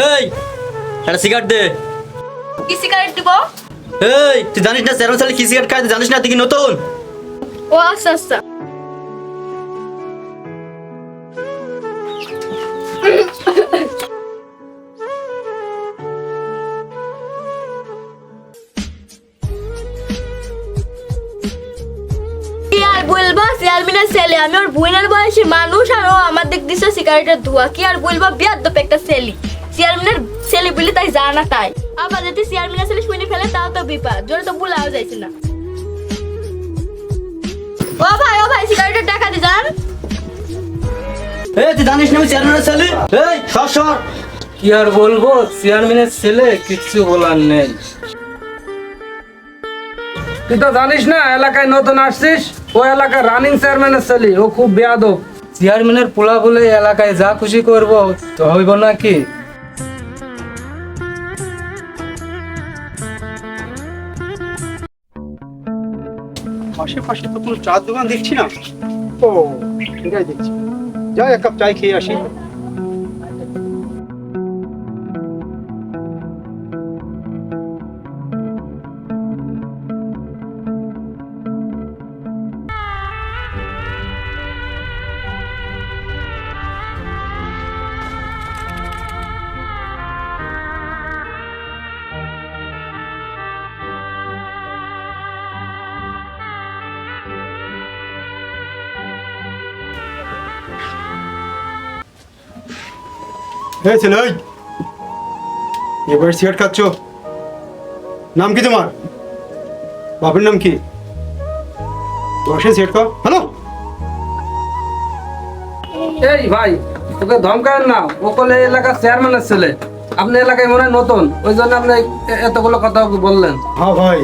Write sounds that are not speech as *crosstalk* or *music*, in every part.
এই একটা সিগারেট দে। কি সিগারেট দিব? এই তুই জানিস না চেয়ারম্যান সালে কি সিগারেট খায় জানিস না তুই কি নতুন? ও আচ্ছা আচ্ছা। আর বলবা আমি ওর বোনের বয়সী মানুষ আর ও আমার দিক দিছে সিগারেটের ধোয়া। কি আর বলবা বিয়ার দপ একটা ছেলে। চেয়ারম্যানের ছেলে বলে তাই জানা তাই। আবার যদি চেয়ারম্যানের ছেলে শুনে ফেলে তাও তো বিপদ। জোরে তো বুলাও যাইছে না। ও ভাই ও ভাই সিগারেটের টাকা দি যান। এই তুই জানিস না আমি চেয়ারম্যানের ছেলে? এই সর সর। কি আর বলব চেয়ারম্যানের ছেলে কিচ্ছু বলার নেই। তুই তো জানিস না এলাকায় নতুন আসছিস ও এলাকার রানিং চেয়ারম্যানের ছেলে ও খুব বেয়াদব। চেয়ারম্যানের পোলা বলে এলাকায় যা খুশি করব তো হইব নাকি? আশেপাশে তো কোনো চার দোকান দেখছি না। ও, এটাই দেখছি। যাই এক কাপ চাই খেয়ে আসি। হ্যাঁ ছেলে ওই এবার সিগারেট খাচ্ছ? নাম কি তোমার? বাপের নাম কি? বসে সিগারেট খাও হ্যালো? এই ভাই তোকে ধমকায় না। ও কলে এলাকার চেয়ারম্যানের ছেলে। আপনি এলাকায় মনে হয় নতুন। ওই জন্য আপনি এতগুলো কথা বললেন। হ্যাঁ ভাই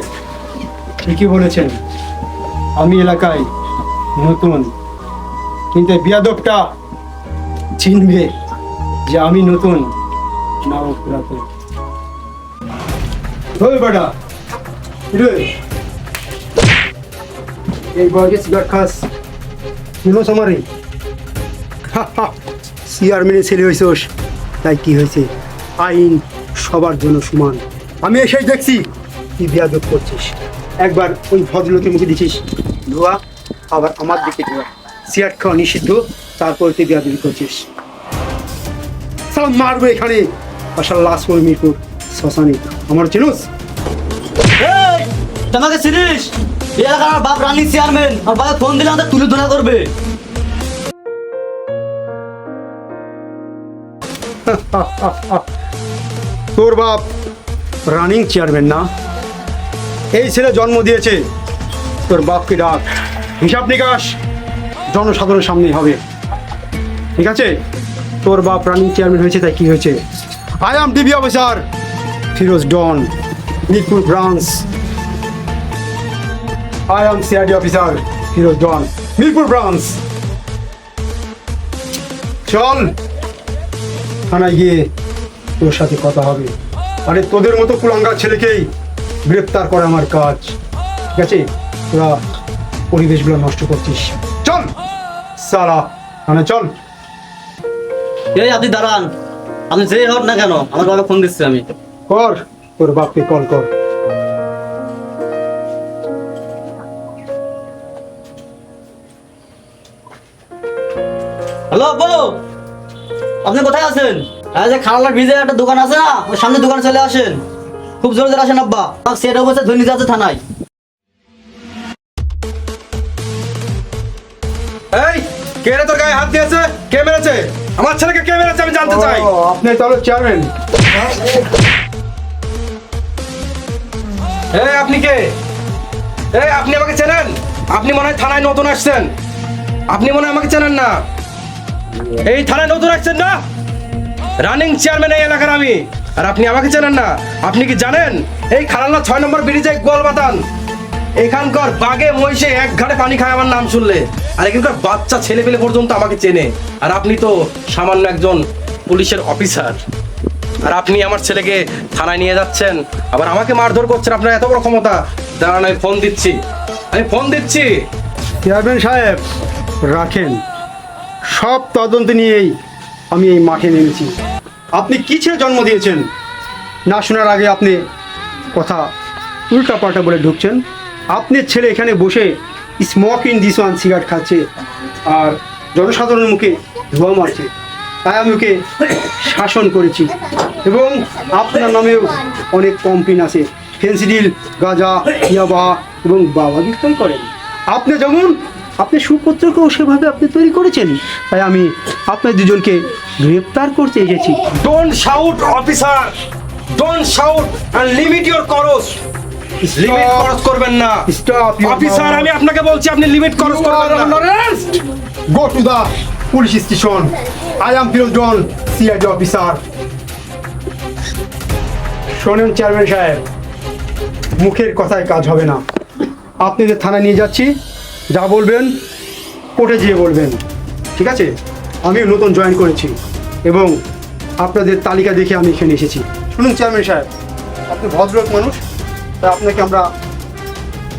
ঠিকই বলেছেন। আমি এলাকায় নতুন। কিন্তু বিয়াদবটা চিনবে। যে আমি নতুন না ও পুরাতন। ওই বেটা। এই বয়সে সিগারেট শুনো সমারে চেয়ারম্যানের ছেলে হয়েছোস। তাই কি হয়েছে? আইন সবার জন্য সমান। আমি এসেই দেখছি তুই বিয়াদব করছিস। একবার ওই ভদ্রলোকের মুখে দিছিস, ধোয়া, আবার আমার দিকে ধোয়া। সিয়াট খাওয়া নিষিদ্ধ, তারপর তুই বিয়াদবি করছিস। সালাম মারবো এখানে। আসার লাশ করে মিরপুর শ্মশানে। আমার চিনুস তোমাকে চিনিস? এই এলাকার আমার বাপ রানিং চেয়ারম্যান। আর বাবা ফোন দিলে আমাদের তুলে ধরা করবে। *laughs* তোর বাপ রানিং চেয়ারম্যান না? এই ছেলে জন্ম দিয়েছে। তোর বাপকে ডাক। হিসাব নিকাশ জনসাধারণের সামনেই হবে। ঠিক আছে? তোর বাপ রানিং চেয়ারম্যান হয়েছে তাই কি হয়েছে? I am DB officer Firoz Don Mirpur branch. I am CID officer Firoz Don Mirpur branch. চল। থানায় গিয়ে তোর সাথে কথা হবে। আরে তোদের মতো কুলাঙ্গার ছেলেকেই গ্রেপ্তার করে আমার কাজ। ঠিক আছে? তোরা পরিবেশগুলো নষ্ট করছিস। চল! সারা মানে চল। এই আপনি দাঁড়ান। আপনি যেই হোক না কেন আমার বাবা ফোন দিচ্ছি আমি। কর তোর বাপকে কল কর। হ্যালো আব্বু আপনি কোথায় আছেন? এই যে খানালার ভিজে একটা দোকান আছে না ওই সামনে দোকানে চলে আসেন। খুব জোরে জোরে আসেন আব্বা। সেটা বসে ধনী আছে থানায়। এই কে রে তোর গায়ে হাত দিয়েছে? কে মেরেছে? আমার ছেলেকে কে মেরেছে আমি জানতে চাই। আপনি তাহলে চেয়ারম্যান এই আপনি কে? এই আপনি আমাকে চেনেন? আপনি মনে হয় থানায় নতুন আসছেন। আপনি মনে হয় আমাকে চেনেন না। এই থানায় নতুন আসছেন না? রানিং চেয়ারম্যান এই এলাকার আমি। আর আপনি আমাকে চেনেন না। আপনি কি জানেন? এই খালাল্লা ছয় নম্বর ব্রিজে গোল বাতান। এখানকার বাগে মহিষে এক ঘাটে পানি খায় আমার নাম শুনলে। আর এখানকার বাচ্চা ছেলে পেলে পর্যন্ত আমাকে চেনে। আর আপনি তো সামান্য একজন পুলিশের অফিসার। আর আপনি আমার ছেলেকে থানায় নিয়ে যাচ্ছেন। আবার আমাকে মারধর করছেন। আপনার এত বড় ক্ষমতা। দাঁড়ান, আমি ফোন দিচ্ছি। আমি ফোন দিচ্ছি। চেয়ারম্যান সাহেব, রাখেন। সব তদন্ত নিয়েই আমি এই মাঠে নেমেছি। আপনি কি জন্ম দিয়েছেন? না শোনার আগে আপনি কথা উল্টা পাল্টা বলে ঢুকছেন। আপনার ছেলে এখানে বসে স্মোক দিস ওয়ান সিগারেট খাচ্ছে আর জনসাধারণের মুখে ধোঁয়া মারছে। তাই আমি ওকে শাসন করেছি এবং আপনার নামেও অনেক কমপ্লেন আছে। ফেন্সিডিল গাঁজা, ইয়াবা এবং বাবা বিক্রয় করেন। আপনি যেমন আপনি সুপুত্রকেও সেভাবে আপনি তৈরি করেছেন, তাই আমি আপনার দুজনকে গ্রেপ্তার করতে এসেছি। Don't shout officer don't shout and limit your cross limit. Cross করবেন না। Your অফিসার আমি আপনাকে বলছি আপনি লিমিট করস করবেন না। to the police station. I am Bill John, CID officer. শোনেন চেয়ারম্যান সাহেব মুখের কথায় কাজ হবে না। আপনাদের থানায় নিয়ে যাচ্ছি যা বলবেন কোর্টে যেয়ে বলবেন। ঠিক আছে? আমিও নতুন জয়েন করেছি এবং আপনাদের তালিকা দেখে আমি এখানে এসেছি। শুনুন চেয়ারম্যান সাহেব আপনি ভদ্রলোক মানুষ তাই আপনাকে আমরা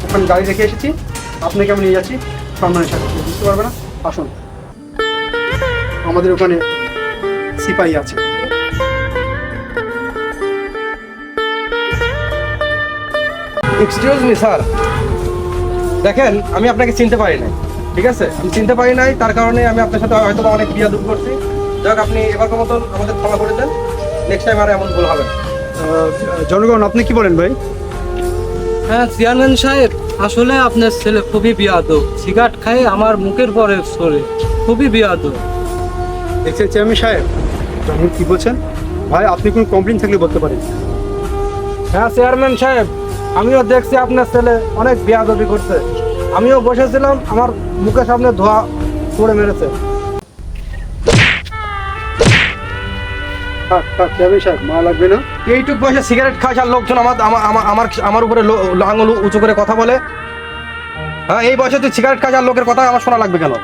ওখানে গাড়ি রেখে এসেছি। আপনাকে আমি নিয়ে যাচ্ছি সম্মানের সাথে বুঝতে পারবে না? আসুন। আমাদের ওখানে সিপাহি আছে। এক্সকিউজ মি স্যার দেখেন আমি আপনাকে চিনতে পারি নাই। ঠিক আছে? আমি চিনতে পারি নাই তার কারণে আমি আপনার সাথে হয়তো অনেক বিয়া দুঃখ করছি। যাক আপনি এবার মতন আমাদের ক্ষমা করে দেন। নেক্সট টাইম আর এমন ভুল হবে জনগণ আপনি কি বলেন ভাই? হ্যাঁ চেয়ারম্যান সাহেব আসলে আপনার ছেলে খুবই বিয়াদব। সিগারেট খায় আমার মুখের পরে সরে। খুবই বিয়াদব। দেখছেন চেয়ারম্যান সাহেব জনগণ কি বলছেন? ভাই আপনি কোনো কমপ্লেন থাকলে বলতে পারেন। হ্যাঁ চেয়ারম্যান সাহেব আমিও দেখছি আপনার ছেলে অনেক বিয়াদবি করছে। আমিও বসেছিলাম আমার মুখের সামনে ধোয়া পড়ে মেরেছে। থাক থাক চেয়ারম্যান সাহেব মা লাগবে না। এইটুক বয়সে সিগারেট খাস আর লোকজন আমার আমার আমার উপরে আঙুল উঁচু করে কথা বলে। হ্যাঁ এই বয়সে তুই সিগারেট খাস আর লোকের কথা আমার শোনা লাগবে কেন?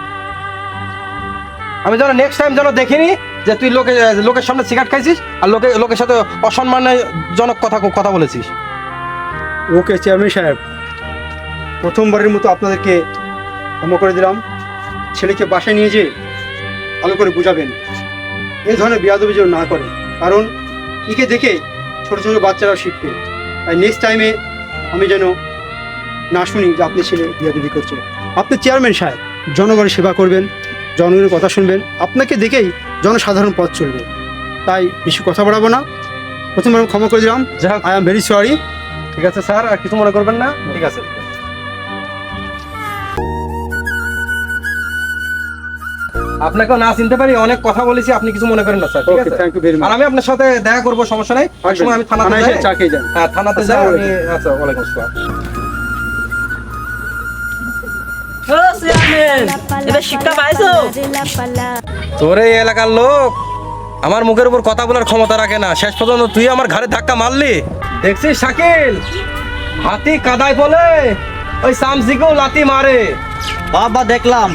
আমি যেন নেক্সট টাইম যেন দেখিনি যে তুই লোকে লোকের সামনে সিগারেট খাইছিস আর লোকে লোকের সাথে অসম্মানজনক কথা কথা বলেছিস। ওকে চেয়ারম্যান সাহেব প্রথমবারের মতো আপনাদেরকে ক্ষমা করে দিলাম। ছেলেকে বাসায় নিয়ে যেয়ে ভালো করে বুঝাবেন। এই ধরনের বিয়াদবি যেন না করে। কারণ একে দেখে ছোট ছোট বাচ্চারাও শিখবে। তাই নেক্সট টাইমে আমি যেন না শুনি যে আপনি ছেলে বিয়াদবি করছে আপনি চেয়ারম্যান সাহেব জনগণের সেবা করবেন জনগণের কথা শুনবেন আপনাকে দেখেই জনসাধারণ পথ চলবে। তাই বেশি কথা বাড়াবো না। প্রথমবার ক্ষমা করে দিলাম। আই এম ভেরি সরি ঠিক আছে স্যার আর কিছু মনে করবেন না? ঠিক আছে। আপনাকেও না চিনতে পারি অনেক কথা বলেছি আপনি কিছু মনে করেন না স্যার ঠিক আছে? থ্যাংক ইউ ভেরি আর মাচ আমি আপনার সাথে দেখা করব সমস্যা নাই। ওই সময় আমি থানাতে যাই। হ্যাঁ থানাতে যাই আমি আচ্ছা ওয়ালাইকুম আসসালাম। তোর এই এলাকার লোক আমার মুখের উপর কথা বলার ক্ষমতা রাখে না। শেষ পর্যন্ত তুই আমার ঘরে ধাক্কা মারলি। দেখছিস শাকিল? হাতি কাদায় বলে ওই সামসিকেও লাতি মারে। বাবা দেখলাম।